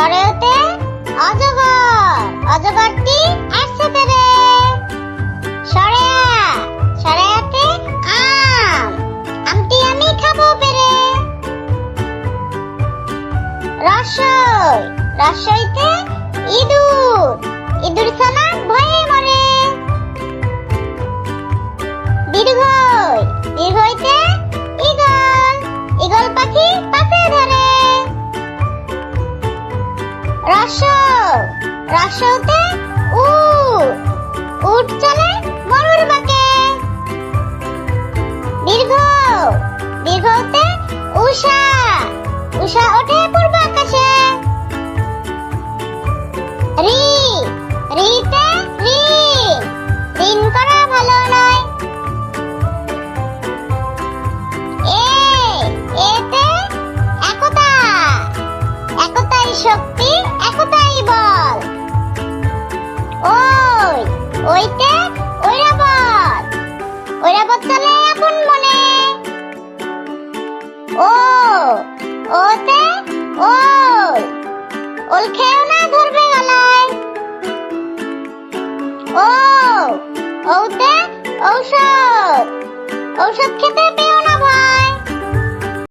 সরেতে অজগর অজগরটি আসছে তেরে রসই রসইতে ইঁদুর ইঁদুর ভয়ে মরে। দীর্ঘই রস, রসতে উট উট চলে মরুর বাকে। দীর্ঘ, দীর্ঘতে উষা উষা ওঠে পূর্ব আকাশে। রি, রিতে ঋণ ঋণ করা ভালো নয়। এ, এতে একতা, একতাই শক্তি। একতাই বল? ওই, ওইতে, ঐরাবত। ঐরাবত চলে আপন মনে? ও, ওতে ওল ওল না ধরবে গলায়? ও, ওতে ঔষধ। ঔষধ খেতে পেও না ভয়